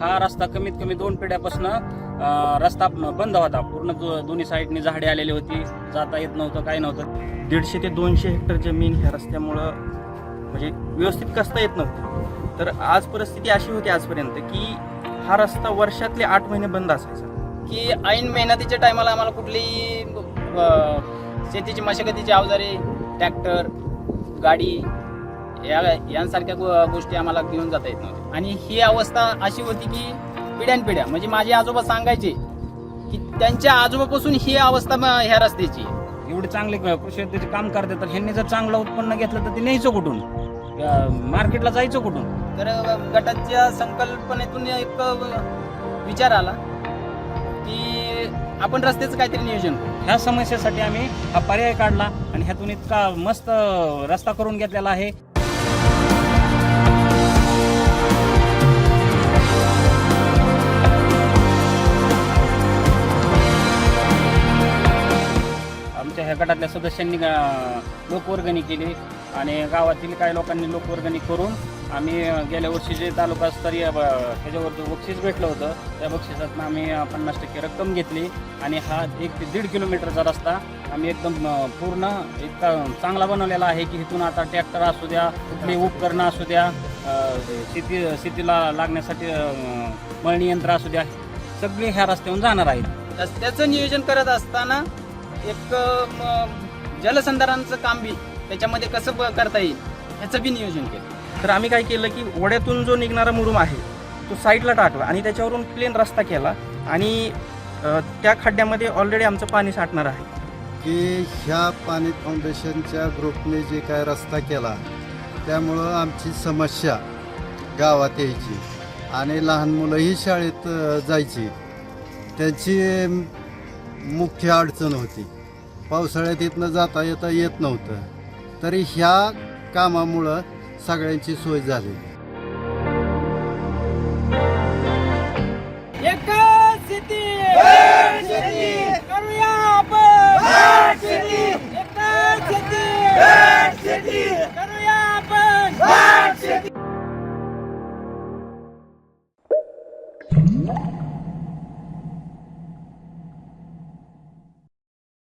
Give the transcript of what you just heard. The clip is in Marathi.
हा रस्ता कमीत कमी दोन पिढ्यापासून रस्ता बंद होता. पूर्ण दोन्ही साईडनी झाडे आलेली होती. जाता येत नव्हतं काही नव्हतं. दीडशे ते दोनशे हेक्टर जमीन ह्या रस्त्यामुळं म्हणजे व्यवस्थित कसता येत नव्हती. तर आज परिस्थिती अशी होती आजपर्यंत की हा रस्ता वर्षातले आठ महिने बंद असायचा. की ऐन मेहनतीच्या टायमाला आम्हाला कुठलीही शेतीची मशागतीची अवजारे ट्रॅक्टर गाडी या यांसारख्या गो- गोष्टी आम्हाला घेऊन जाता येत नव्हत्या. आणि ही अवस्था अशी होती की पिढ्यानपिढ्या म्हणजे माझे आजोबा सांगायचे की त्यांच्या आजोबापासून ही अवस्था म- ह्या रस्त्याची आहे. एवढे चांगले क- कृषी शेतीचे काम करते तर ह्यांनी जर चांगलं उत्पन्न घेतलं तर ते न्यायचं कुठून? मार्केटला जायचं कुठून? तर गटाच्या संकल्पनेतून एक विचार आला की आपण रस्त्याचं काहीतरी नियोजन करू. ह्या समस्येसाठी आम्ही हा पर्याय काढला आणि ह्यातून इतका मस्त रस्ता करून घेतलेला आहे. गटातल्या सदस्यांनी लोकवर्गणी केली आणि गावातील काही लोकांनी लोकवर्गणी करून आम्ही गेल्या वर्षी जे तालुकास्तरीय ह्याच्यावर जो बक्षीस भेटलं होतं त्या बक्षिसातनं आम्ही पन्नास टक्के रक्कम घेतली आणि हा एक ते दीड किलोमीटरचा रस्ता आम्ही एकदम पूर्ण इतका चांगला बनवलेला आहे की इथून आता ट्रॅक्टर असू द्या कुठली उपकरणं असू द्या शेती शेतीला लागण्यासाठी मळणी यंत्र असू द्या सगळी ह्या रस्त्याहून जाणार आहेत. रस्त्याचं नियोजन करत असताना एक जलसंधारणाचं काम बी त्याच्यामध्ये कसं ब- करता येईल ह्याचं बी नियोजन केलं. तर आम्ही काय केलं की ओढ्यातून जो निघणारा मुरुम आहे तो साईडला टाकला आणि त्याच्यावरून प्लेन रस्ता केला आणि त्या खड्ड्यामध्ये ऑलरेडी आमचं पाणी साठणार आहे. की ह्या पाणी फाउंडेशनच्या ग्रुपने जे काय रस्ता केला त्यामुळं आमची समस्या गावात यायची आणि लहान मुलंही शाळेत जायची. त्यांची मुख्य अडचण होती. पावसाळ्यात इथनं जाता येता येत नव्हतं. तरी ह्या कामामुळं सगळ्यांची सोय झाली. Yeah.